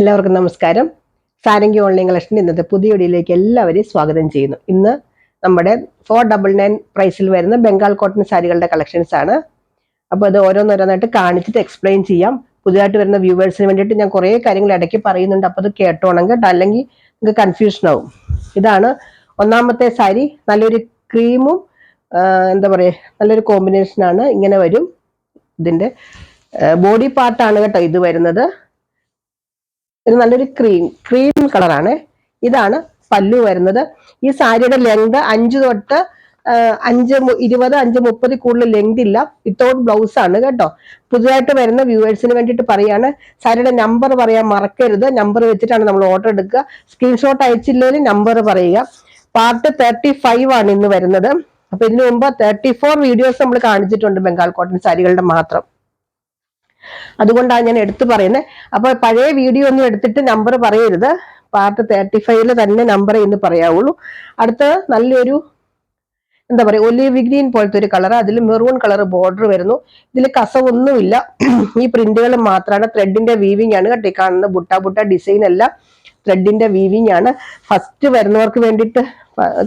എല്ലാവർക്കും നമസ്കാരം. Sarangi online collection ഇന്നത്തെ പുതിയ വീഡിയോയിലേക്ക് എല്ലാവരെയും സ്വാഗതം ചെയ്യുന്നു. ഇന്ന് നമ്മുടെ ഫോർ ഡബിൾ നയൻ പ്രൈസിൽ വരുന്ന ബംഗാൾ കോട്ടൺ സാരികളുടെ കളക്ഷൻസ് ആണ്. അപ്പോൾ അത് ഓരോന്നോരോന്നായിട്ട് കാണിച്ചിട്ട് എക്സ്പ്ലെയിൻ ചെയ്യാം. പുതിയതായിട്ട് വരുന്ന വ്യൂവേഴ്സിന് വേണ്ടിയിട്ട് ഞാൻ കുറേ കാര്യങ്ങൾ ഇടയ്ക്ക് പറയുന്നുണ്ട്. അപ്പോൾ അത് കേട്ടോണം കേട്ടോ. അല്ലെങ്കിൽ നിങ്ങൾക്ക് കൺഫ്യൂഷൻ ആവും. ഇതാണ് ഒന്നാമത്തെ സാരി. നല്ലൊരു ക്രീമും എന്താ പറയുക നല്ലൊരു കോമ്പിനേഷനാണ് ഇങ്ങനെ വരും. ഇതിന്റെ ബോഡി പാർട്ടാണ് കേട്ടോ ഇത് വരുന്നത്. ഇത് നല്ലൊരു ക്രീം ക്രീം കളറാണ് ഇതാണ് പല്ലു വരുന്നത്. ഈ സാരിയുടെ ലെങ്ത് അഞ്ച് തൊട്ട് അഞ്ച് ഇരുപത് അഞ്ച് മുപ്പത് കൂടുതൽ ലെങ്ത് ഇല്ല. വിത്തൗട്ട് ബ്ലൗസ് ആണ് കേട്ടോ. പുതുതായിട്ട് വരുന്ന വ്യൂവേഴ്സിന് വേണ്ടിയിട്ട് പറയാണ്. സാരിയുടെ നമ്പർ പറയാൻ മറക്കരുത്. നമ്പർ വെച്ചിട്ടാണ് നമ്മൾ ഓർഡർ എടുക്കുക. സ്ക്രീൻഷോട്ട് അയച്ചില്ലെങ്കിൽ നമ്പർ പറയുക. പാർട്ട് തേർട്ടി ഫൈവ് ആണ് ഇന്ന് വരുന്നത്. അപ്പൊ ഇതിനു മുമ്പ് തേർട്ടി ഫോർ വീഡിയോസ് നമ്മൾ കാണിച്ചിട്ടുണ്ട് ബംഗാൾ കോട്ടൺ സാരികളുടെ മാത്രം. അതുകൊണ്ടാണ് ഞാൻ എടുത്തു പറയുന്നത് അപ്പൊ പഴയ വീഡിയോ ഒന്നും എടുത്തിട്ട് നമ്പർ പറയരുത്. പാർട്ട് തേർട്ടി ഫൈവിൽ തന്നെ നമ്പർ ഇന്ന് പറയാവുള്ളൂ. അടുത്ത നല്ലൊരു എന്താ പറയുക ഒലിവ് ഗ്രീൻ പോലത്തെ ഒരു കളർ അതിൽ മെറൂൺ കളർ ബോർഡർ വരുന്നു. ഇതിൽ കസവൊന്നുമില്ല. ഈ പ്രിന്റുകൾ മാത്രമാണ് ത്രെഡിന്റെ വീവിംഗ് ആണ്. കേട്ടോ കാണുന്ന ബുട്ട ബുട്ട ഡിസൈൻ അല്ല ത്രെഡിന്റെ വീവിംഗ് ആണ്. ഫസ്റ്റ് വരുന്നവർക്ക് വേണ്ടിയിട്ട്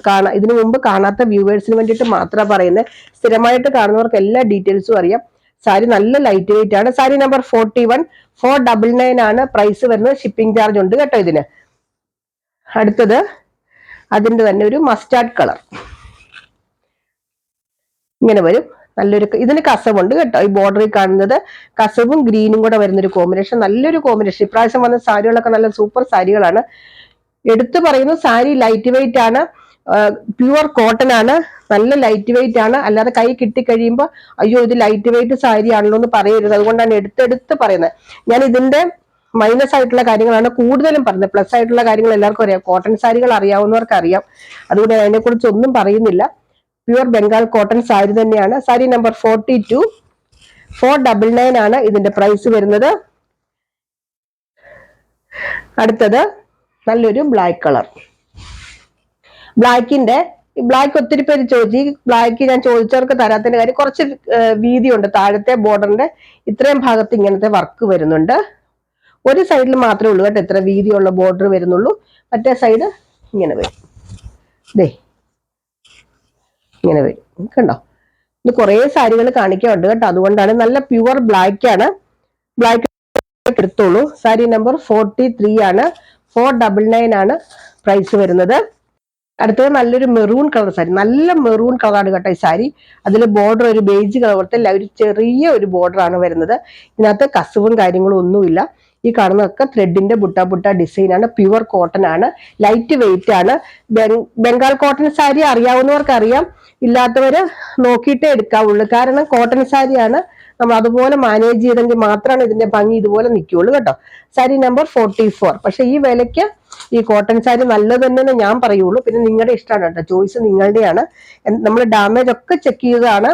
കാണാം ഇതിനു മുമ്പ് കാണാത്ത വ്യൂവേഴ്സിന് വേണ്ടിയിട്ട് മാത്രമാണ് പറയുന്നത് സ്ഥിരമായിട്ട് കാണുന്നവർക്ക് എല്ലാ ഡീറ്റെയിൽസും അറിയാം. സാരി നല്ല ലൈറ്റ് വെയിറ്റ് ആണ്. Sari number forty one four double nine ആണ് പ്രൈസ് വരുന്നത്. ഷിപ്പിംഗ് ചാർജ് ഉണ്ട് കേട്ടോ ഇതിന്. അടുത്തത് അതിന്റെ തന്നെ ഒരു മസ്റ്റാർഡ് കളർ ഇങ്ങനെ വരും. നല്ലൊരു ഇതിന് കസവുണ്ട് കേട്ടോ. ഈ ബോർഡറിൽ കാണുന്നത് കസവും ഗ്രീനും കൂടെ വരുന്ന ഒരു കോമ്പിനേഷൻ നല്ലൊരു കോമ്പിനേഷൻ ഇപ്രാവശ്യം വന്ന സാരികളൊക്കെ നല്ല സൂപ്പർ സാരികളാണ്. എടുത്തു പറയുന്നു സാരി ലൈറ്റ് വെയിറ്റ് ആണ്. പ്യുവർ കോട്ടൺ ആണ്. നല്ല ലൈറ്റ് വെയിറ്റ് ആണ്. അല്ലാതെ കൈ കിട്ടിക്കഴിയുമ്പോൾ അയ്യോ ഇത് ലൈറ്റ് വെയിറ്റ് സാരി ആണല്ലോ എന്ന് പറയരുത്. അതുകൊണ്ടാണ് എടുത്തെടുത്ത് പറയുന്നത്. ഞാൻ ഇതിന്റെ മൈനസ് ആയിട്ടുള്ള കാര്യങ്ങളാണ് കൂടുതലും പറയുന്നത് പ്ലസ് ആയിട്ടുള്ള കാര്യങ്ങൾ എല്ലാവർക്കും അറിയാം. കോട്ടൺ സാരികൾ അറിയാവുന്നവർക്ക് അറിയാം. അതുകൊണ്ട് അതിനെ അതിനെക്കുറിച്ച് ഒന്നും പറയുന്നില്ല. പ്യുവർ ബംഗാൾ കോട്ടൺ സാരി തന്നെയാണ്. Sari number forty two four double nine ആണ് ഇതിന്റെ പ്രൈസ് വരുന്നത്. അടുത്തത് നല്ലൊരു ബ്ലാക്ക് കളർ ബ്ലാക്കിന്റെ ബ്ലാക്ക് ഒത്തിരി പേര് ചോദിച്ചു ബ്ലാക്ക് ഞാൻ ചോദിച്ചവർക്ക് തരാത്തതിന്റെ കാര്യം കുറച്ച് വീതിയുണ്ട്. താഴത്തെ ബോർഡറിന്റെ ഇത്രയും ഭാഗത്ത് ഇങ്ങനത്തെ വർക്ക് വരുന്നുണ്ട്. ഒരു സൈഡിൽ മാത്രമേ ഉള്ളൂ കേട്ടോ ഇത്ര വീതിയുള്ള ബോർഡർ വരുന്നുള്ളൂ. മറ്റേ സൈഡ് ഇങ്ങനെ വരും. ദേ ഇങ്ങനെ വരും. കണ്ടോ? ഇത് കുറേ സാരികൾ കാണിക്കാറുണ്ട് കേട്ടോ. അതുകൊണ്ടാണ് നല്ല പ്യുവർ ബ്ലാക്ക് ആണ്. ബ്ലാക്ക് എടുത്തോളൂ. സാരി നമ്പർ ഫോർട്ടി ത്രീ ആണ്. ഫോർ ഡബിൾ നയൻ ആണ് പ്രൈസ് വരുന്നത്. അടുത്തത് നല്ലൊരു മെറൂൺ കളർ സാരി. നല്ല മെറൂൺ കളറാണ് കേട്ടോ ഈ സാരി. അതിൽ ബോർഡർ ഒരു ബേജ് കളർ പോലത്തെ ഒരു ചെറിയ ഒരു ബോർഡർ ആണ് വരുന്നത്. ഇതിനകത്ത് കസവും കാര്യങ്ങളും ഒന്നുമില്ല. ഈ കാണുന്നതൊക്കെ ത്രെഡിന്റെ ബുട്ട ബുട്ട ഡിസൈൻ ആണ്. പ്യുവർ കോട്ടൺ ആണ്. ലൈറ്റ് വെയിറ്റ് ആണ്. ബംഗ്- ബംഗാൾ കോട്ടൺ സാരി അറിയാവുന്നവർക്ക് അറിയാം ഇല്ലാത്തവര് നോക്കിയിട്ടേ എടുക്കാവുള്ളൂ. കാരണം കോട്ടൺ സാരിയാണ് നമ്മൾ അതുപോലെ മാനേജ് ചെയ്തെങ്കിൽ മാത്രമാണ് ഇതിന്റെ ഭംഗി ഇതുപോലെ നിൽക്കുകയുള്ളൂ കേട്ടോ. സാരി നമ്പർ ഫോർട്ടി ഫോർ പക്ഷെ ഈ വിലയ്ക്ക് ഈ കോട്ടൺ സാരി നല്ലത് തന്നെ ഞാൻ പറയുള്ളൂ. പിന്നെ നിങ്ങളുടെ ഇഷ്ടമാണ് കേട്ടോ. ചോയ്സ് നിങ്ങളുടെയാണ്. നമ്മൾ ഡാമേജ് ഒക്കെ ചെക്ക് ചെയ്തതാണ്.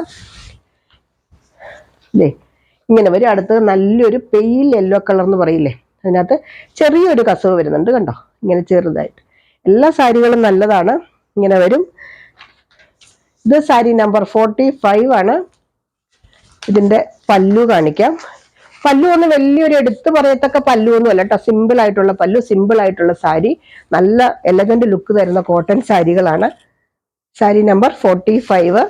ഇങ്ങനെ വരും. അടുത്തത് നല്ലൊരു പെയിൽ യെല്ലോ കളർ എന്ന് പറയില്ലേ? അതിനകത്ത് ചെറിയൊരു കസവ് വരുന്നുണ്ട് കണ്ടോ? ഇങ്ങനെ ചെറുതായിട്ട്. എല്ലാ സാരികളും നല്ലതാണ്. ഇങ്ങനെ വരും. ഇത് സാരി നമ്പർ ഫോർട്ടി ഫൈവ് ആണ്. ഇതിന്റെ പല്ലു കാണിക്കാം. പല്ലു ഒന്ന് വലിയൊരു എടുത്തു പറയത്തക്ക പല്ലു ഒന്നും അല്ല കേട്ടോ. സിമ്പിൾ ആയിട്ടുള്ള പല്ലു സിമ്പിൾ ആയിട്ടുള്ള സാരി. നല്ല എലഗന്റ് ലുക്ക് തരുന്ന കോട്ടൺ സാരികളാണ്. സാരി നമ്പർ ഫോർട്ടി ഫൈവ്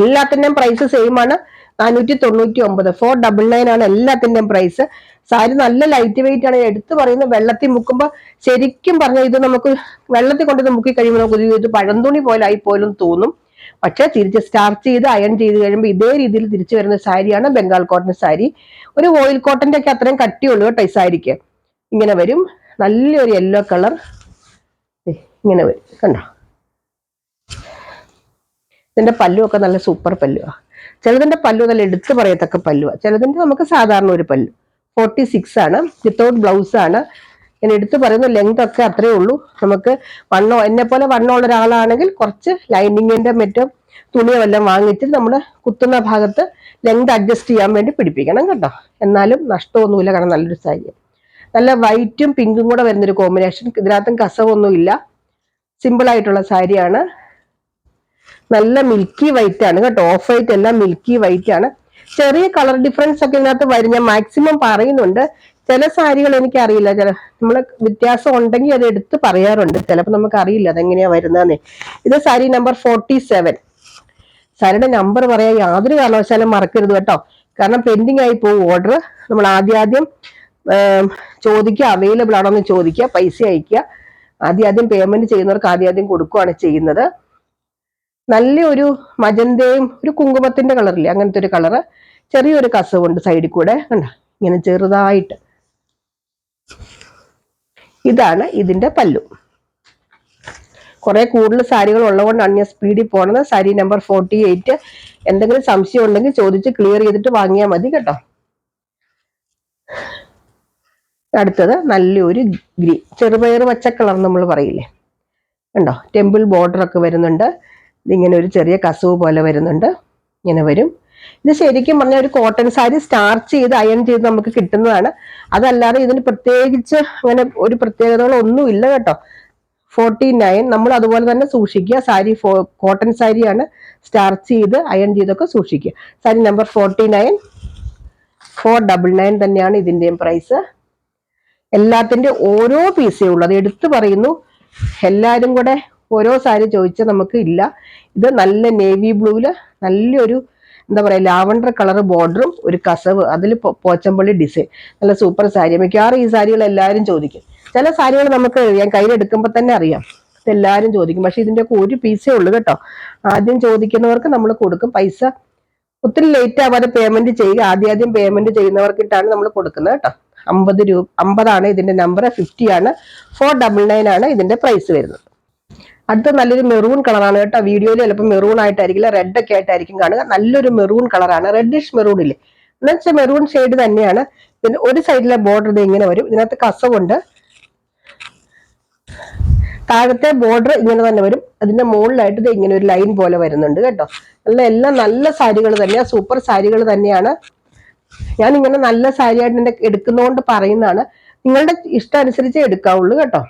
എല്ലാത്തിന്റെയും പ്രൈസ് സെയിം ആണ്. നാനൂറ്റി തൊണ്ണൂറ്റി ഒമ്പത് ഫോർ ഡബിൾ നയൻ ആണ് എല്ലാത്തിന്റെയും പ്രൈസ് സാരി നല്ല ലൈറ്റ് വെയിറ്റ് ആണ്. എടുത്തു പറയുന്നത് വെള്ളത്തിൽ മുക്കുമ്പോൾ ശരിക്കും പറഞ്ഞാൽ ഇത് നമുക്ക് വെള്ളത്തിൽ കൊണ്ടിത് മുക്കി കഴിയുമ്പോൾ നമുക്ക് ഇത് പഴന്തുണി പോലെ ആയി പോലും തോന്നും. പക്ഷെ തിരിച്ച് സ്റ്റാർച്ച് ചെയ്ത് അയൺ ചെയ്ത് കഴിയുമ്പോൾ ഇതേ രീതിയിൽ തിരിച്ചു വരുന്ന സാരിയാണ് ബംഗാൾ കോട്ടൺ സാരി. ഒരു ഓയിൽ കോട്ടന്റെ ഒക്കെ അത്രയും കട്ടിയുള്ളൂ കേട്ടോ ഈ സാരിക്ക്. ഇങ്ങനെ വരും. നല്ലൊരു യെല്ലോ കളർ ഇങ്ങനെ വരും. കണ്ടോ? ഇതിന്റെ പല്ലുമൊക്കെ നല്ല സൂപ്പർ പല്ലുവാണ് ചിലതിന്റെ പല്ലു നല്ല എടുത്തു പറയത്തക്ക പല്ലുവാണ് ചിലതിന്റെ നമുക്ക് സാധാരണ ഒരു പല്ലു. ഫോർട്ടി സിക്സ് ആണ്. വിത്തൗട്ട് ബ്ലൗസ് ആണ്. ഞാൻ എടുത്തു പറയുന്ന ലെങ്ത് ഒക്കെ അത്രേ ഉള്ളൂ. നമുക്ക് വണ്ണോ എന്നെ പോലെ വണ്ണമുള്ള ഒരാളാണെങ്കിൽ കുറച്ച് ലൈനിങ്ങിന്റെ മറ്റും തുണിയോ എല്ലാം വാങ്ങിച്ചിട്ട് നമ്മൾ കുത്തുന്ന ഭാഗത്ത് ലെങ്ത് അഡ്ജസ്റ്റ് ചെയ്യാൻ വേണ്ടി പിടിപ്പിക്കണം കേട്ടോ. എന്നാലും നഷ്ടമൊന്നുമില്ല കാരണം നല്ലൊരു സാരി. നല്ല വൈറ്റും പിങ്കും കൂടെ വരുന്നൊരു കോമ്പിനേഷൻ ഇതിനകത്തും കസവൊന്നുമില്ല. സിമ്പിൾ ആയിട്ടുള്ള സാരിയാണ്. നല്ല മിൽക്കി വൈറ്റ് ആണ് കേട്ടോ. ഓഫ് വൈറ്റ് എല്ലാം മിൽക്കി വൈറ്റ് ആണ്. ചെറിയ കളർ ഡിഫറൻസ് ഒക്കെ ഇതിനകത്ത് വരും. ഞാൻ മാക്സിമം പറയുന്നുണ്ട്. ചില സാരികൾ എനിക്ക് അറിയില്ല ചില നമ്മൾ വ്യത്യാസം ഉണ്ടെങ്കിൽ അത് എടുത്ത് പറയാറുണ്ട്. ചിലപ്പോൾ നമുക്ക് അറിയില്ല അതെങ്ങനെയാ വരുന്നതെന്ന്. ഇത് സാരി നമ്പർ ഫോർട്ടി സെവൻ സാരിയുടെ നമ്പർ പറയാൻ യാതൊരു കാരണവശാലും മറക്കരുത് കേട്ടോ. കാരണം പെൻഡിങ് ആയി പോകും ഓർഡർ നമ്മൾ ആദ്യാദ്യം ആദ്യം ചോദിക്കുക. അവൈലബിൾ ആണോ എന്ന് ചോദിക്കുക. പൈസ അയക്കുക. ആദ്യം ആദ്യം പേയ്മെന്റ് ചെയ്യുന്നവർക്ക് ആദ്യം ആദ്യം കൊടുക്കുകയാണ് ചെയ്യുന്നത്. നല്ലൊരു മജന്തയും ഒരു കുങ്കുമത്തിന്റെ കളറില്ലേ അങ്ങനത്തെ ഒരു കളറ് ചെറിയൊരു കസവുണ്ട് സൈഡിൽ കൂടെ. കണ്ട? ഇങ്ങനെ ചെറുതായിട്ട്. ഇതാണ് ഇതിന്റെ പല്ലു. കുറെ കൂടുതൽ സാരികൾ ഉള്ളതുകൊണ്ടാണ് ഞാൻ സ്പീഡിൽ പോണത്. സാരി നമ്പർ ഫോർട്ടി എയ്റ്റ് എന്തെങ്കിലും സംശയം ഉണ്ടെങ്കിൽ ചോദിച്ച് ക്ലിയർ ചെയ്തിട്ട് വാങ്ങിയാൽ മതി കേട്ടോ. അടുത്തത് നല്ലൊരു ഗ്രീൻ ചെറുപയർ പച്ച കളർ നമ്മൾ പറയില്ലേ? കണ്ടോ? ടെമ്പിൾ ബോർഡർ ഒക്കെ വരുന്നുണ്ട്. ഇതിങ്ങനെ ഒരു ചെറിയ കസവ് പോലെ വരുന്നുണ്ട്. ഇങ്ങനെ വരും. ഇത് ശരിക്കും പറഞ്ഞ ഒരു കോട്ടൺ സാരി സ്റ്റാർച്ച് ചെയ്ത് അയൺ ചെയ്ത് നമുക്ക് കിട്ടുന്നതാണ്. അതല്ലാതെ ഇതിന് പ്രത്യേകിച്ച് അങ്ങനെ ഒരു പ്രത്യേകതകളൊന്നും ഇല്ല കേട്ടോ. ഫോർട്ടി നയൻ നമ്മൾ അതുപോലെ തന്നെ സൂക്ഷിക്കുക. സാരി ഫോ കോട്ടൺ സാരിയാണ് സ്റ്റാർച്ച് ചെയ്ത് അയൺ ചെയ്തൊക്കെ സൂക്ഷിക്കുക. Sari number forty nine four double nine തന്നെയാണ് ഇതിന്റെയും പ്രൈസ് എല്ലാത്തിന്റെ ഓരോ പീസേ ഉള്ളൂ അത് എടുത്തു പറയുന്നു. എല്ലാവരും കൂടെ ഓരോ സാരി ചോദിച്ചാൽ നമുക്ക് ഇല്ല. ഇത് നല്ല നേവി ബ്ലൂവിൽ നല്ലൊരു എന്താ പറയാ ലാവണ്ടർ കളർ ബോർഡറും ഒരു കസവ് അതിൽ പോച്ചമ്പള്ളി ഡിസൈൻ. നല്ല സൂപ്പർ സാരി. മിക്കവാറും ഈ സാരികൾ എല്ലാവരും ചോദിക്കും. ചില സാരികൾ നമുക്ക് ഞാൻ കയ്യിലെടുക്കുമ്പോൾ തന്നെ അറിയാം. എല്ലാവരും ചോദിക്കും. പക്ഷെ ഇതിന്റെയൊക്കെ ഒരു പീസേ ഉള്ളൂ കേട്ടോ. ആദ്യം ചോദിക്കുന്നവർക്ക് നമ്മൾ കൊടുക്കും. പൈസ ഒത്തിരി ലേറ്റ് ആവാതെ പേയ്മെന്റ് ചെയ്യുക. ആദ്യം ആദ്യം പേയ്മെന്റ് ചെയ്യുന്നവർക്കിട്ടാണ് നമ്മൾ കൊടുക്കുന്നത് കേട്ടോ. അമ്പത് രൂപ അമ്പതാണ് ഇതിന്റെ നമ്പർ ഫിഫ്റ്റി ആണ്. ഫോർ ഡബിൾ നയൻ ആണ് ഇതിന്റെ പ്രൈസ് വരുന്നത്. അടുത്ത നല്ലൊരു മെറൂൺ കളറാണ് കേട്ടോ. വീഡിയോയിൽ ചിലപ്പോൾ മെറൂൺ ആയിട്ടായിരിക്കില്ല റെഡ് ഒക്കെ ആയിട്ടായിരിക്കും കാണുക. നല്ലൊരു മെറൂൺ കളറാണ് റെഡിഷ് മെറൂൺ ഇല്ലേ? എന്നുവെച്ചാൽ മെറൂൺ ഷെയ്ഡ് തന്നെയാണ്. പിന്നെ ഒരു സൈഡിലെ ബോർഡർ ഇത് ഇങ്ങനെ വരും. ഇതിനകത്ത് കസവുണ്ട്. താഴത്തെ ബോർഡർ ഇങ്ങനെ തന്നെ വരും. അതിന്റെ മുകളിലായിട്ട് ഇത് ഇങ്ങനെ ഒരു ലൈൻ പോലെ വരുന്നുണ്ട് കേട്ടോ. നല്ല എല്ലാം നല്ല സാരികൾ തന്നെയാണ് സൂപ്പർ സാരികൾ തന്നെയാണ്. ഞാൻ ഇങ്ങനെ നല്ല സാരിയായിട്ട് എന്റെ എടുക്കുന്നതുകൊണ്ട് പറയുന്നതാണ്. നിങ്ങളുടെ ഇഷ്ടം അനുസരിച്ചേ എടുക്കാവുള്ളൂ കേട്ടോ.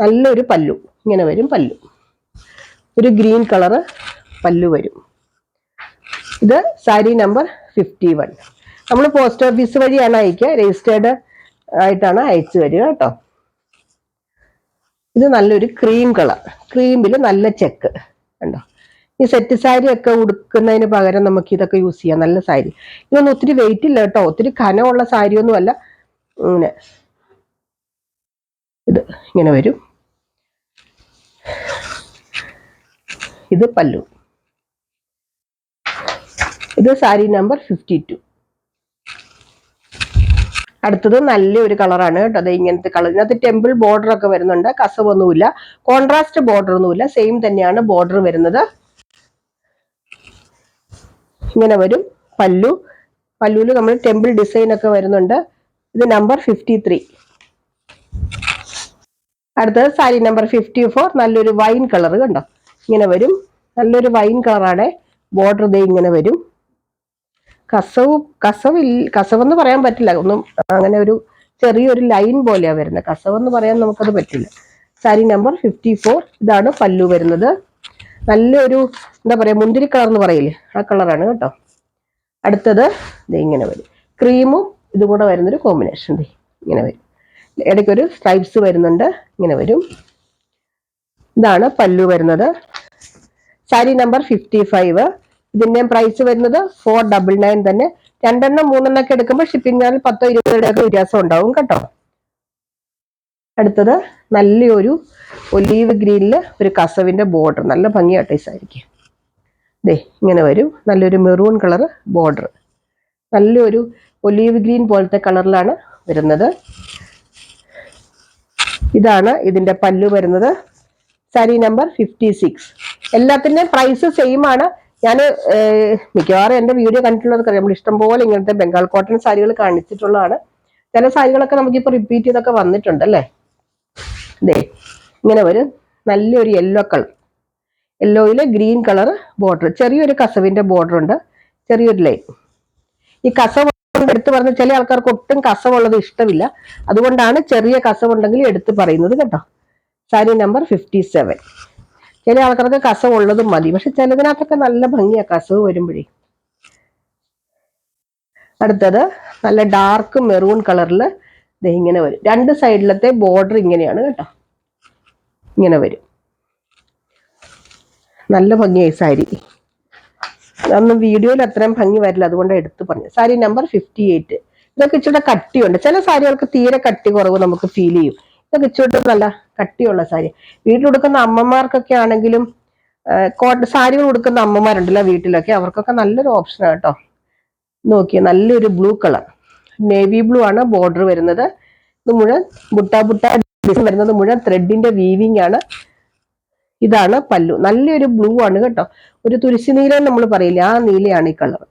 നല്ലൊരു പല്ലു. ഇങ്ങനെ വരും പല്ലു. ഒരു ഗ്രീൻ കളറ് പല്ലു വരും. ഇത് സാരി നമ്പർ ഫിഫ്റ്റി വൺ നമ്മൾ പോസ്റ്റ് ഓഫീസ് വഴിയാണ് അയക്കുക. രജിസ്റ്റേർഡ് ആയിട്ടാണ് അയച്ചു തരിക കേട്ടോ. ഇത് നല്ലൊരു ക്രീം കളർ. ക്രീമിൽ നല്ല ചെക്ക്. കണ്ടോ? ഈ സെറ്റ് സാരി ഒക്കെ ഉടുക്കുന്നതിന് പകരം നമുക്ക് ഇതൊക്കെ യൂസ് ചെയ്യാം. നല്ല സാരി. ഇതൊന്നും ഒത്തിരി വെയിറ്റ് ഇല്ല കേട്ടോ. ഒത്തിരി കനമുള്ള സാരിയൊന്നുമല്ല. ഇങ്ങനെ. ഇത് ഇങ്ങനെ വരും. ഇത് പല്ലു. ഇത് സാരി നമ്പർ ഫിഫ്റ്റി ടു. അടുത്തത് നല്ലൊരു കളറാണ് കേട്ടോ. അത് ഇങ്ങനത്തെ കളർ. ഇതിനകത്ത് ടെമ്പിൾ ബോർഡർ ഒക്കെ വരുന്നുണ്ട്. കസവൊന്നുമില്ല. കോൺട്രാസ്റ്റ് ബോർഡർ ഒന്നുമില്ല. സെയിം തന്നെയാണ് ബോർഡർ വരുന്നത്. ഇങ്ങനെ വരും. പല്ലു. പല്ലുവിൽ നമ്മൾ ടെമ്പിൾ ഡിസൈൻ ഒക്കെ വരുന്നുണ്ട്. ഇത് നമ്പർ ഫിഫ്റ്റി അടുത്തത് സാരി നമ്പർ ഫിഫ്റ്റി ഫോർ നല്ലൊരു വൈൻ കളർ കണ്ടോ? ഇങ്ങനെ വരും. നല്ലൊരു വൈൻ കളറാണ്. ബോർഡർ ദേ ഇങ്ങനെ വരും. കസവ് കസവിൽ കസവെന്ന് പറയാൻ പറ്റില്ല. ഒന്നും അങ്ങനെ ഒരു ചെറിയൊരു ലൈൻ പോലെയാണ് വരുന്നത്. കസവെന്ന് പറയാൻ നമുക്കത് പറ്റില്ല. സാരി നമ്പർ ഫിഫ്റ്റി ഫോർ ഇതാണ് പല്ലു വരുന്നത്. നല്ലൊരു എന്താ പറയുക മുന്തിരി കളർ എന്ന് പറയില്ലേ? ആ കളറാണ് കേട്ടോ. അടുത്തത് ഇങ്ങനെ വരും. ക്രീമും ഇതും കൂടെ വരുന്നൊരു കോമ്പിനേഷൻ ഇങ്ങനെ വരും. ഇടയ്ക്കൊരു സ്ട്രൈപ്സ് വരുന്നുണ്ട്. ഇങ്ങനെ വരും. ഇതാണ് പല്ലു വരുന്നത്. സാരി നമ്പർ ഫിഫ്റ്റി ഫൈവ് ഇതിന്റെ പ്രൈസ് വരുന്നത് ഫോർ ഡബിൾ നയൻ തന്നെ. രണ്ടെണ്ണം മൂന്നെണ്ണം ഒക്കെ എടുക്കുമ്പോൾ ഷിപ്പിംഗ് ചാർജ് പത്തോ ഇരുപതോ വ്യത്യാസം ഉണ്ടാവും കേട്ടോ. അടുത്തത് നല്ലൊരു ഒലീവ് ഗ്രീനിൽ ഒരു കസവിന്റെ ബോർഡർ നല്ല ഭംഗിയായിട്ട് സാരിക്ക്. ദേ ഇങ്ങനെ വരും. നല്ലൊരു മെറൂൺ കളർ ബോർഡർ നല്ലൊരു ഒലീവ് ഗ്രീൻ പോലത്തെ കളറിലാണ് വരുന്നത്. ഇതാണ് ഇതിന്റെ പല്ലു വരുന്നത്. സാരി നമ്പർ ഫിഫ്റ്റി സിക്സ് എല്ലാത്തിന്റെയും പ്രൈസ് സെയിം ആണ്. ഞാൻ മിക്കവാറും എന്റെ വീഡിയോ കണ്ടിട്ടുള്ളവർക്ക് നമ്മൾ ഇഷ്ടംപോലെ ഇങ്ങനത്തെ ബംഗാൾ കോട്ടൺ സാരികൾ കാണിച്ചിട്ടുള്ളതാണ്. ചില സാരികളൊക്കെ നമുക്കിപ്പോൾ റിപ്പീറ്റ് ചെയ്തൊക്കെ വന്നിട്ടുണ്ട് അല്ലേ? ദേ ഇങ്ങനെ വരും. നല്ലൊരു യെല്ലോ കളർ യെല്ലോയിൽ ഗ്രീൻ കളർ ബോർഡർ ചെറിയൊരു കസവിന്റെ ബോർഡർ ഉണ്ട്. ചെറിയൊരു ലൈൻ ഈ കസവ് എടുത്ത് പറഞ്ഞ. ചില ആൾക്കാർക്ക് ഒട്ടും കസവുള്ളത് ഇഷ്ടമില്ല. അതുകൊണ്ടാണ് ചെറിയ കസവുണ്ടെങ്കിൽ എടുത്തു പറയുന്നത് കേട്ടോ. സാരി നമ്പർ ഫിഫ്റ്റി സെവൻ ചില ആൾക്കാർക്ക് കസവുള്ളതും മതി. പക്ഷെ ചിലതിനകത്തൊക്കെ നല്ല ഭംഗിയാ കസവ് വരുമ്പോഴേ. അടുത്തത് നല്ല ഡാർക്ക് മെറൂൺ കളറിൽ ഇങ്ങനെ വരും. രണ്ട് സൈഡിലത്തെ ബോർഡർ ഇങ്ങനെയാണ് കേട്ടോ. ഇങ്ങനെ വരും. നല്ല ഭംഗിയായി സാരി. അതൊന്നും വീഡിയോയിൽ അത്രയും ഭംഗി വരില്ല അതുകൊണ്ട് എടുത്ത് പറഞ്ഞു സാരി നമ്പർ ഫിഫ്റ്റി എയ്റ്റ് ഇതൊക്കെ ഇച്ചിരി കട്ടിയുണ്ട്. ചില സാരികൾക്ക് തീരെ കട്ടി കുറവ് നമുക്ക് ഫീൽ ചെയ്യും. ഇതൊക്കെ ഇച്ചിരി നല്ല കട്ടിയുള്ള സാരി. വീട്ടിലുടുക്കുന്ന അമ്മമാർക്കൊക്കെ ആണെങ്കിലും കോട്ട സാരികൾ ഉടുക്കുന്ന അമ്മമാരുണ്ടല്ലോ വീട്ടിലൊക്കെ അവർക്കൊക്കെ നല്ലൊരു ഓപ്ഷനാണ് കേട്ടോ. നോക്കി നല്ലൊരു ബ്ലൂ കളർ നേവി ബ്ലൂ ആണ് ബോർഡർ വരുന്നത്. ഇത് മുഴുവൻ ബുട്ട ബുട്ട ഡിസൈൻ വരുന്നത് മുഴുവൻ ത്രെഡിന്റെ വീവിംഗ് ആണ്. ഇതാണ് പല്ലു. നല്ലൊരു ബ്ലൂ ആണ് കേട്ടോ. ഒരു തുരിശി നീല നമ്മൾ പറയില്ല ആ നീലയാണ് ഈ കളർ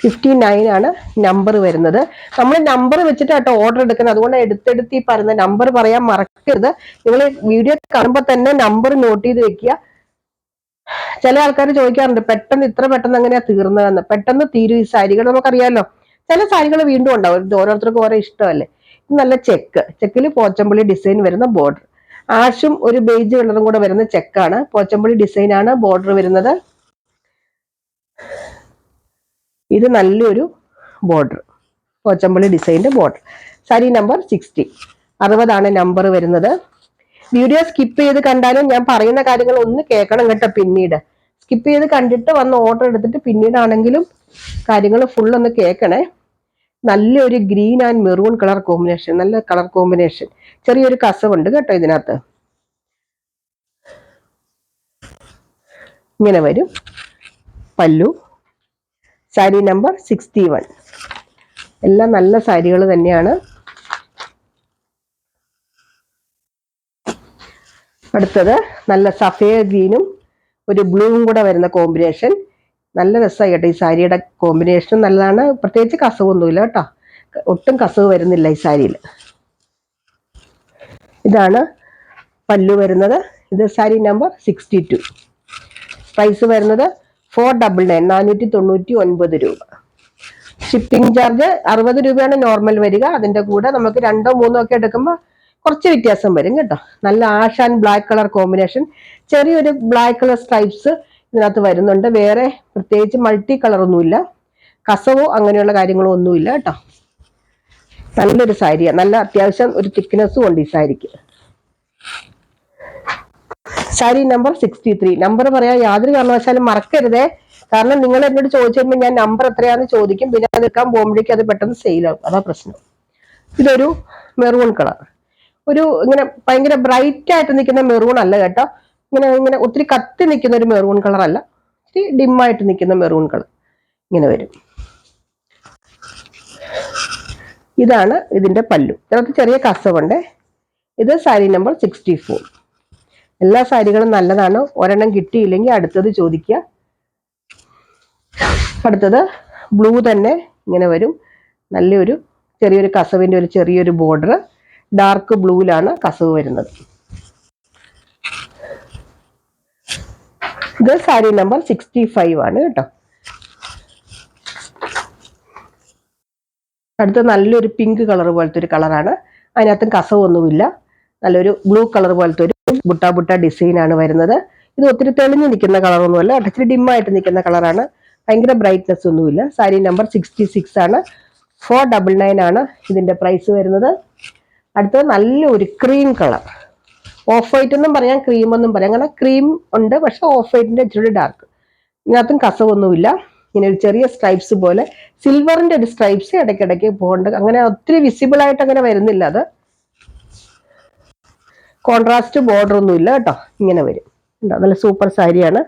ഫിഫ്റ്റി നയൻ ആണ് നമ്പർ വരുന്നത്. നമ്മൾ നമ്പർ വെച്ചിട്ട് കേട്ടോ ഓർഡർ എടുക്കുന്നത്. അതുകൊണ്ട് എടുത്തെടുത്ത് ഈ പറയുന്ന നമ്പർ പറയാൻ മറക്കരുത്. നിങ്ങൾ വീഡിയോ കാണുമ്പോൾ തന്നെ നമ്പർ നോട്ട് ചെയ്ത് വെക്കുക. ചില ആൾക്കാർ ചോദിക്കാറുണ്ട് പെട്ടെന്ന് ഇത്ര പെട്ടെന്ന് എങ്ങനെയാ തീർന്നതെന്ന്? പെട്ടെന്ന് തീരും ഈ സാരികൾ. നമുക്കറിയാമല്ലോ ചില സാരികൾ വീണ്ടും ഉണ്ടാവും. ഓരോരുത്തർക്കും ഓരോ ഇഷ്ടമല്ലേ? നല്ല ചെക്ക്. ചെക്കിൽ പോച്ചമ്പള്ളി ഡിസൈൻ വരുന്ന ബോർഡർ ആഷും ഒരു ബേജ് കളറും കൂടെ വരുന്ന ചെക്കാണ് പോച്ചമ്പള്ളി ഡിസൈൻ ആണ്. ബോർഡർ വരുന്നത്. ഇത് നല്ലൊരു ബോർഡർ പോച്ചമ്പളി ഡിസൈന്റെ ബോർഡർ സാരി നമ്പർ സിക്സ്റ്റി അറുപതാണ് നമ്പർ വരുന്നത്. വീഡിയോ സ്കിപ്പ് ചെയ്ത് കണ്ടാലും ഞാൻ പറയുന്ന കാര്യങ്ങൾ ഒന്ന് കേൾക്കണം കേട്ടോ പിന്നീട്. സ്കിപ്പ് ചെയ്ത് കണ്ടിട്ട് വന്ന് ഓർഡർ എടുത്തിട്ട് പിന്നീടാണെങ്കിലും കാര്യങ്ങൾ ഫുൾ ഒന്ന് കേൾക്കണേ. നല്ലൊരു green and maroon colour combination നല്ല കളർ കോമ്പിനേഷൻ. ചെറിയൊരു കസവുണ്ട് കേട്ടോ ഇതിനകത്ത്. ഇങ്ങനെ വരും. Pallu. Sari number sixty one. എല്ലാം നല്ല സാരികൾ തന്നെയാണ്. അടുത്തത് നല്ല സഫേർ ഗ്രീനും ഒരു ബ്ലൂവും കൂടെ വരുന്ന കോമ്പിനേഷൻ. നല്ല രസമായി കേട്ടോ. ഈ സാരിയുടെ കോമ്പിനേഷനും നല്ലതാണ്. പ്രത്യേകിച്ച് കസവൊന്നുമില്ല കേട്ടോ. ഒട്ടും കസവ് വരുന്നില്ല ഈ സാരിയിൽ. ഇതാണ് പല്ലു വരുന്നത്. ഇത് sari number sixty two price വരുന്നത് ഫോർ ഡബിൾ നയൻ നാനൂറ്റി തൊണ്ണൂറ്റി ഒൻപത് രൂപ. ഷിപ്പിംഗ് ചാർജ് അറുപത് രൂപയാണ് നോർമൽ വരിക. അതിന്റെ കൂടെ നമുക്ക് രണ്ടോ മൂന്നോ ഒക്കെ എടുക്കുമ്പോൾ കുറച്ച് വ്യത്യാസം വരും കേട്ടോ. നല്ല ash and black colour combination ചെറിയൊരു ബ്ലാക്ക് കളർ സ്ട്രൈപ്സ് ഇതിനകത്ത് വരുന്നുണ്ട്. വേറെ പ്രത്യേകിച്ച് മൾട്ടി കളർ ഒന്നുമില്ല. കസവോ അങ്ങനെയുള്ള കാര്യങ്ങളോ ഒന്നുമില്ല കേട്ടോ. നല്ലൊരു സാരിയാണ് നല്ല അത്യാവശ്യം ഒരു തിക്നെസ്സും ഉണ്ട് ഈ സാരിക്ക്. Sari number sixty three number പറയാൻ യാതൊരു കാരണവശാലും മറക്കരുതേ. കാരണം നിങ്ങൾ എന്നോട് ചോദിച്ചു ഞാൻ നമ്പർ എത്രയാണെന്ന് ചോദിക്കും. പിന്നെ അത് എടുക്കാൻ പോകുമ്പോഴേക്കും അത് പെട്ടെന്ന് സെയിലാകും അതാ പ്രശ്നം. ഇതൊരു മെറൂൺ കളർ ഒരു ഇങ്ങനെ ഭയങ്കര ബ്രൈറ്റ് ആയിട്ട് നിൽക്കുന്ന മെറൂൺ അല്ല കേട്ടോ. ഇങ്ങനെ ഇങ്ങനെ ഒത്തിരി കത്തി നിൽക്കുന്ന ഒരു മെറൂൺ കളർ അല്ല. ഇത്തിരി ഡിമ്മായിട്ട് നിൽക്കുന്ന മെറൂൺ കളർ ഇങ്ങനെ വരും. ഇതാണ് ഇതിന്റെ പല്ലു. ഇതിനകത്ത് ചെറിയ കസവുണ്ട്. ഇത് സാരി നമ്പർ സിക്സ്റ്റി ഫോർ എല്ലാ സാരികളും നല്ലതാണ്. ഒരെണ്ണം കിട്ടിയില്ലെങ്കിൽ അടുത്തത് ചോദിക്കുക. അടുത്തത് ബ്ലൂ തന്നെ ഇങ്ങനെ വരും. നല്ലൊരു ചെറിയൊരു കസവിന്റെ ഒരു ചെറിയൊരു ബോർഡർ ഡാർക്ക് ബ്ലൂവിലാണ് കസവ് വരുന്നത്. ഇത് സാരി നമ്പർ സിക്സ്റ്റി ഫൈവ് ആണ് കേട്ടോ. അടുത്ത നല്ലൊരു പിങ്ക് കളർ പോലത്തെ ഒരു കളറാണ് അതിനകത്തും കസവൊന്നുമില്ല. നല്ലൊരു ബ്ലൂ കളർ പോലത്തെ ഒരു ബുട്ട ബുട്ട ഡിസൈൻ ആണ് വരുന്നത്. ഇത് ഒത്തിരി തെളിഞ്ഞു നിൽക്കുന്ന കളറൊന്നുമല്ല ഇച്ചിരി ഡിമ്മായിട്ട് നിൽക്കുന്ന കളറാണ് ഭയങ്കര ബ്രൈറ്റ്നെസ് ഒന്നുമില്ല. സാരി നമ്പർ സിക്സ്റ്റി സിക്സ് ആണ്. ഫോർ ഡബിൾ നയൻ ആണ് ഇതിന്റെ പ്രൈസ് വരുന്നത്. അടുത്തത് നല്ല ഒരു ക്രീം കളർ. ഓഫ് വൈറ്റ് എന്നും പറയാം ക്രീം എന്നും പറയാം. അങ്ങനെ ക്രീം ഉണ്ട് പക്ഷെ ഓഫ് വൈറ്റിന്റെ ഇച്ചിരി ഡാർക്ക് ഇതിനകത്തും കസവൊന്നുമില്ല. ഇങ്ങനെ ഒരു ചെറിയ സ്ട്രൈപ്സ് പോലെ. സിൽവറിന്റെ ഒരു സ്ട്രൈപ്സ് ഇടയ്ക്കിടയ്ക്ക് പോകുന്നുണ്ട് അങ്ങനെ ഒത്തിരി വിസിബിൾ ആയിട്ട് അങ്ങനെ വരുന്നില്ല അത്. കോൺട്രാസ്റ്റ് ബോർഡർ ഒന്നും ഇല്ല കേട്ടോ. ഇങ്ങനെ വരും. നല്ല സൂപ്പർ സാരിയാണ്.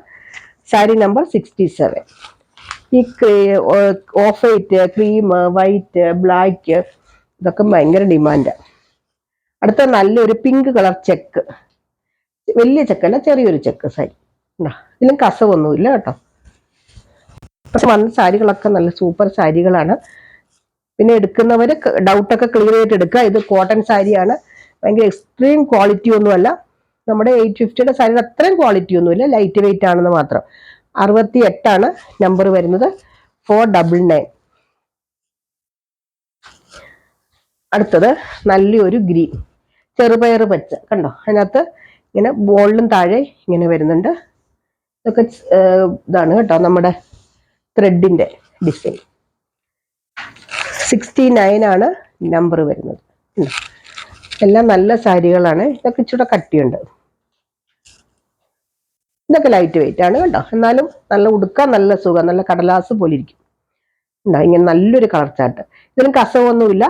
സാരി നമ്പർ സിക്സ്റ്റി സെവൻ ഈ off white cream white black ഇതൊക്കെ ഭയങ്കര ഡിമാൻഡാണ് അടുത്ത നല്ലൊരു പിങ്ക് കളർ ചെക്ക് വലിയ ചെക്കല്ല ചെറിയൊരു ചെക്ക് സാരി. ഉണ്ടോ ഇതിലും കസവൊന്നുമില്ല കേട്ടോ. പക്ഷെ വന്ന സാരികളൊക്കെ നല്ല സൂപ്പർ സാരികളാണ്. പിന്നെ എടുക്കുന്നവർ ഡൗട്ടൊക്കെ ക്ലിയർ ചെയ്തിട്ട് എടുക്കുക. ഇത് കോട്ടൺ സാരിയാണ്. ഭയങ്കര എക്സ്ട്രീം ക്വാളിറ്റി ഒന്നുമല്ല. നമ്മുടെ എയ്റ്റ് ഫിഫ്റ്റിയുടെ സാരിയുടെ അത്രയും ക്വാളിറ്റി ഒന്നുമില്ല. ലൈറ്റ് വെയിറ്റ് ആണെന്ന് മാത്രം. അറുപത്തി എട്ടാണ് നമ്പർ വരുന്നത്. ഫോർ ഡബിൾ നയൻ അടുത്തത് നല്ലൊരു ഗ്രീൻ ചെറുപയർ പച്ച കണ്ടോ? അതിനകത്ത് ഇങ്ങനെ ബോളിലും താഴെ ഇങ്ങനെ വരുന്നുണ്ട്. ഇതൊക്കെ ഇതാണ് കേട്ടോ നമ്മുടെ ത്രെഡിന്റെ ഡിസൈൻ സിക്സ്റ്റി നയൻ ആണ് നമ്പർ വരുന്നത്? എല്ലാം നല്ല സാരികളാണ്. ഇതൊക്കെ ഇച്ചിരി കട്ടിയുണ്ട്. ഇതൊക്കെ ലൈറ്റ് വെയിറ്റ് ആണ് കേട്ടോ. എന്നാലും നല്ല ഉടുക്കാൻ നല്ല സുഖം നല്ല കടലാസ് പോലെ ഇരിക്കും. ഉണ്ടോ ഇങ്ങനെ നല്ലൊരു കളർ ചാർട്ട് ഇതിനും കസവൊന്നുമില്ല.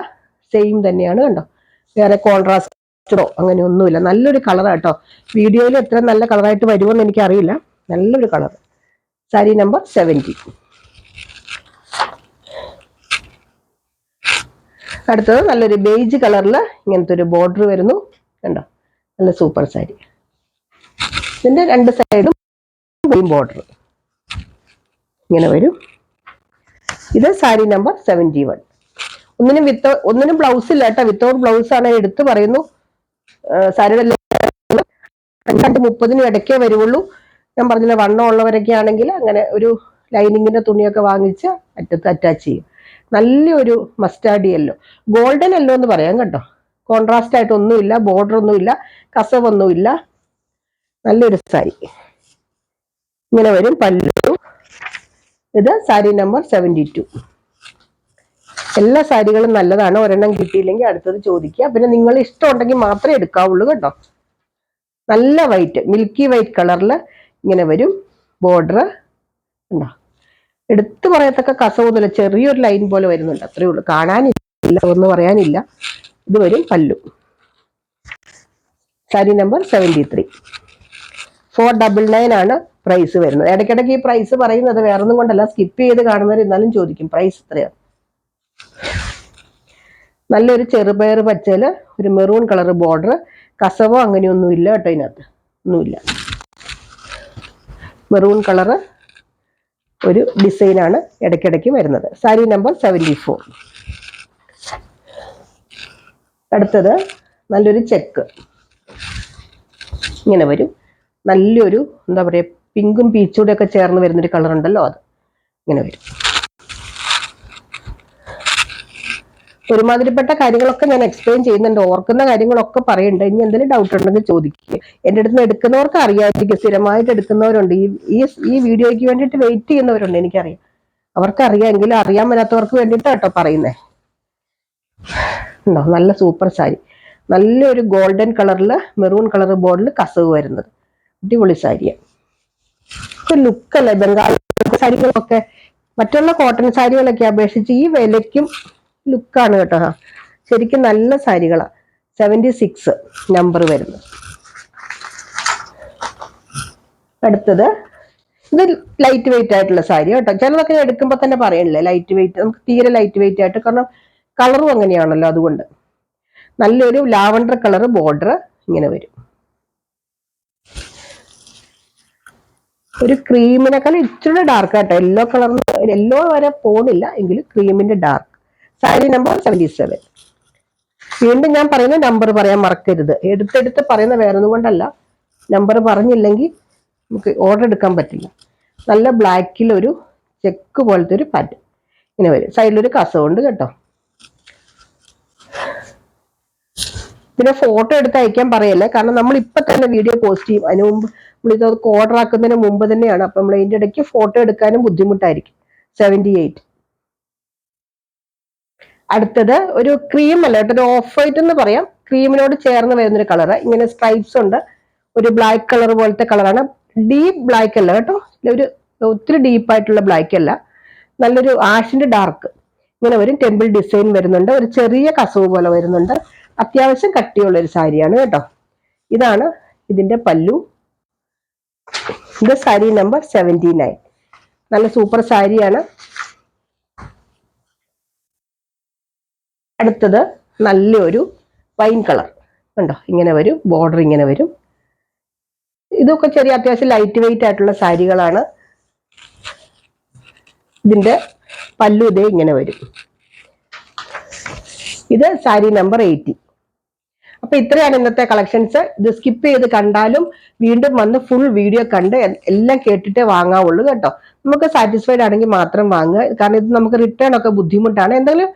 സെയിം തന്നെയാണ് കണ്ടോ. വേറെ കോൺട്രാസ്റ്റോ അങ്ങനെ ഒന്നുമില്ല. നല്ലൊരു കളറാണ് കേട്ടോ വീഡിയോയിൽ എത്ര നല്ല കളറായിട്ട് വരുമെന്ന് എനിക്കറിയില്ല. നല്ലൊരു കളർ സാരി നമ്പർ സെവന്റി അടുത്തത് നല്ലൊരു ബേജ് കളറിൽ ഇങ്ങനത്തെ ഒരു ബോർഡർ വരുന്നു. കണ്ടോ? നല്ല സൂപ്പർ സാരി ഇതിന്റെ രണ്ട് സൈഡും ബോർഡർ ഇങ്ങനെ വരും. ഇത് സാരി നമ്പർ സെവന്റി വൺ ഒന്നിനും വിത്ത് ഒന്നിനും ബ്ലൗസ് ഇല്ല കേട്ടോ വിത്തൗട്ട് ബ്ലൗസ് ആണ് എടുത്ത് പറയുന്നു. സാരിയുടെ രണ്ട് മുപ്പതിനും ഇടയ്ക്കേ വരുള്ളൂ ഞാൻ പറഞ്ഞില്ല വണ്ണം ഉള്ളവരൊക്കെ ആണെങ്കിൽ അങ്ങനെ ഒരു ലൈനിങ്ങിന്റെ തുണിയൊക്കെ വാങ്ങിച്ച് അറ്റത്ത് അറ്റാച്ച് ചെയ്യും. നല്ലൊരു മസ്റ്റാർഡ് യെല്ലോ ഗോൾഡൻ യെല്ലോ എന്ന് പറയാം കേട്ടോ. കോൺട്രാസ്റ്റ് ആയിട്ട് ഒന്നുമില്ല ബോർഡർ ഒന്നുമില്ല കസവൊന്നുമില്ല നല്ലൊരു സാരി. ഇങ്ങനെ വരും പല്ലു. ഇത് സാരി നമ്പർ സെവന്റി ടു എല്ലാ സാരികളും നല്ലതാണ്. ഒരെണ്ണം കിട്ടിയില്ലെങ്കിൽ അടുത്തത് ചോദിക്കുക. പിന്നെ നിങ്ങൾ ഇഷ്ടമുണ്ടെങ്കിൽ മാത്രമേ എടുക്കാവുള്ളൂ കേട്ടോ. നല്ല വൈറ്റ് മിൽക്കി വൈറ്റ് കളറിൽ ഇങ്ങനെ വരും ബോർഡർ ഉണ്ടോ? എടുത്തു പറയത്തക്ക കസവൊന്നുമില്ല. ചെറിയൊരു ലൈൻ പോലെ വരുന്നുണ്ട്. അത്രയേ ഉള്ളൂ. കാണാനില്ല. ഒന്ന് പറയാനില്ല. ഇത് വരും pallu. Sari number seventy three four double nine ആണ് പ്രൈസ് വരുന്നത്. ഇടയ്ക്കിടയ്ക്ക് ഈ പ്രൈസ് പറയുന്നത് വേറൊന്നും കൊണ്ടല്ല. സ്കിപ്പ് ചെയ്ത് കാണുന്നവർ എന്നാലും ചോദിക്കും. പ്രൈസ് എത്രയാണ് നല്ലൊരു ചെറുപയർ പച്ചയിൽ ഒരു മെറൂൺ കളർ ബോർഡർ കസവോ അങ്ങനെയൊന്നും ഇല്ല കേട്ടോ ഇതിനകത്ത്. ഒന്നുമില്ല. മെറൂൺ കളറ് ഒരു ഡിസൈനാണ് ഇടയ്ക്കിടയ്ക്ക് വരുന്നത്. Sari number seventy four. അടുത്തത് നല്ലൊരു ചെക്ക്. ഇങ്ങനെ വരും. നല്ലൊരു എന്താ പറയുക പിങ്കും പീച്ചൂടെയൊക്കെ ചേർന്ന് വരുന്നൊരു കളറുണ്ടല്ലോ അത്. ഇങ്ങനെ വരും. ഒരുമാതിരിപ്പെട്ട കാര്യങ്ങളൊക്കെ ഞാൻ എക്സ്പ്ലെയിൻ ചെയ്യുന്നുണ്ട്. ഓർക്കുന്ന കാര്യങ്ങളൊക്കെ പറയുന്നുണ്ട്. ഇനി എന്തെങ്കിലും ഡൗട്ട് ഉണ്ടെങ്കിൽ ചോദിക്കുക എന്റെ അടുത്ത് എടുക്കുന്നവർക്ക് അറിയാമായിരിക്കും സ്ഥിരമായിട്ട് എടുക്കുന്നവരുണ്ട്. ഈ ഈ ഈ വീഡിയോയ്ക്ക് വേണ്ടിയിട്ട് വെയിറ്റ് ചെയ്യുന്നവരുണ്ട് എനിക്കറിയാം. അവർക്ക് അറിയാമെങ്കിലും അറിയാൻ വരാത്തവർക്ക് വേണ്ടിയിട്ട് കേട്ടോ പറയുന്നേ. ഉണ്ടോ? നല്ല സൂപ്പർ സാരി. നല്ലൊരു ഗോൾഡൻ കളറിൽ മെറൂൺ കളർ ബോർഡിൽ കസവ് വരുന്നത്. അടിപൊളി സാരിയാണ് ഒരു ലുക്കല്ലേ ബംഗാൾ സാരികളൊക്കെ. മറ്റുള്ള കോട്ടൺ സാരികളൊക്കെ അപേക്ഷിച്ച് ഈ വിലയ്ക്കും ലുക്കാണ് കേട്ടോ. ശരിക്കും നല്ല സാരികളാണ് സെവന്റി സിക്സ് നമ്പർ വരുന്നു അടുത്തത്. ഇത് ലൈറ്റ് വെയിറ്റ് ആയിട്ടുള്ള സാരി കേട്ടോ. ചിലതൊക്കെ എടുക്കുമ്പോൾ തന്നെ പറയണില്ലേ ലൈറ്റ് വെയിറ്റ് നമുക്ക് തീരെ ലൈറ്റ് വെയിറ്റ് ആയിട്ട് കാരണം കളറും അങ്ങനെയാണല്ലോ അതുകൊണ്ട്. നല്ലൊരു ലാവണ്ടർ കളർ ബോർഡർ ഇങ്ങനെ വരും. ഒരു ക്രീമിനെക്കാൾ ഇച്ചിരി ഡാർക്ക് ആട്ടോ. യെല്ലോ കളറിന് യെല്ലോ വരെ പോണില്ല. എങ്കിലും ക്രീമിന്റെ dark sari number seventy seven വീണ്ടും ഞാൻ പറയുന്ന നമ്പർ പറയാൻ മറക്കരുത്. എടുത്തെടുത്ത് പറയുന്ന വേറൊന്നും കൊണ്ടല്ല. നമ്പർ പറഞ്ഞില്ലെങ്കിൽ നമുക്ക് ഓർഡർ എടുക്കാൻ പറ്റില്ല. നല്ല ബ്ലാക്കിൽ ഒരു ചെക്ക് പോലത്തെ ഒരു പാറ്റ് ഇങ്ങനെ വരും സൈഡിലൊരു കസവുണ്ട് കേട്ടോ. പിന്നെ ഫോട്ടോ എടുത്ത് അയക്കാൻ പറയല്ലേ? കാരണം നമ്മൾ ഇപ്പൊ തന്നെ വീഡിയോ പോസ്റ്റ് ചെയ്യും. അതിന് മുമ്പ് നമ്മളിത് ഓർഡർ ആക്കുന്നതിന് മുമ്പ് തന്നെയാണ്. അപ്പൊ നമ്മൾ അതിന്റെ ഇടയ്ക്ക് ഫോട്ടോ എടുക്കാനും ബുദ്ധിമുട്ടായിരിക്കും. സെവന്റി എയ്റ്റ് അടുത്തത് ഒരു ക്രീം അല്ല കേട്ടോ ഒരു ഓഫ് വൈറ്റ് എന്ന് പറയാം. ക്രീമിനോട് ചേർന്ന് വരുന്നൊരു കളർ ഇങ്ങനെ സ്ട്രൈപ്സ് ഉണ്ട്. ഒരു ബ്ലാക്ക് കളർ പോലത്തെ കളറാണ് ഡീപ്പ് ബ്ലാക്ക് അല്ല കേട്ടോ. ഒരു ഒത്തിരി ഡീപ്പായിട്ടുള്ള ബ്ലാക്ക് അല്ല. നല്ലൊരു ആഷിന്റെ ഡാർക്ക് ഇങ്ങനെ വരും. ടെമ്പിൾ ഡിസൈൻ വരുന്നുണ്ട്. ഒരു ചെറിയ കസവ് പോലെ വരുന്നുണ്ട്. അത്യാവശ്യം കട്ടിയുള്ള ഒരു സാരിയാണ് കേട്ടോ. ഇതാണ് ഇതിന്റെ പല്ലു. ഇത് സാരി നമ്പർ സെവന്റി നയൻ നല്ല സൂപ്പർ സാരിയാണ്. അടുത്തത് നല്ലൊരു വൈൻ കളർ. കണ്ടോ? ഇങ്ങനെ വരും ബോർഡർ ഇങ്ങനെ വരും. ഇതൊക്കെ ചെറിയ അത്യാവശ്യം ലൈറ്റ് വെയിറ്റ് ആയിട്ടുള്ള സാരികളാണ്. ഇതിന്റെ പല്ലു ഇതേ ഇങ്ങനെ വരും. ഇത് സാരി നമ്പർ എയ്റ്റി അപ്പൊ ഇത്രയാണ് ഇന്നത്തെ കളക്ഷൻസ് ഇത് സ്കിപ്പ് ചെയ്ത് കണ്ടാലും വീണ്ടും വന്ന് ഫുൾ വീഡിയോ കണ്ട് എല്ലാം കേട്ടിട്ടേ വാങ്ങാവുള്ളൂ കേട്ടോ. നമുക്ക് സാറ്റിസ്ഫൈഡ് ആണെങ്കിൽ മാത്രം വാങ്ങുക. കാരണം ഇത് നമുക്ക് റിട്ടേൺ ഒക്കെ ബുദ്ധിമുട്ടാണ്. എന്തെങ്കിലും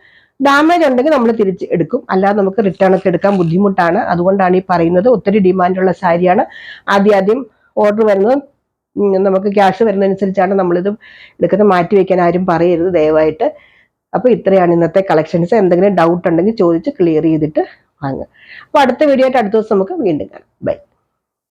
ഡാമേജ് ഉണ്ടെങ്കിൽ നമ്മൾ തിരിച്ച് എടുക്കും. അല്ലാതെ നമുക്ക് റിട്ടേൺ ഒക്കെ എടുക്കാൻ ബുദ്ധിമുട്ടാണ്. അതുകൊണ്ടാണ് ഈ പറയുന്നത്. ഒത്തിരി ഡിമാൻഡുള്ള സാരിയാണ് ആദ്യം ആദ്യം ഓർഡർ വരുന്നത്. നമുക്ക് ക്യാഷ് വരുന്നതനുസരിച്ചാണ് നമ്മളിത് എടുക്കുന്നത്. മാറ്റി വെക്കാൻ ആരും പറയരുത് ദയവായിട്ട്. അപ്പോൾ ഇത്രയാണ് ഇന്നത്തെ കളക്ഷൻസ് എന്തെങ്കിലും ഡൗട്ട് ഉണ്ടെങ്കിൽ ചോദിച്ച് ക്ലിയർ ചെയ്തിട്ട് വാങ്ങുക. അപ്പോൾ അടുത്ത വീഡിയോ ആയിട്ട് അടുത്ത ദിവസം നമുക്ക് വീണ്ടും കാണാം.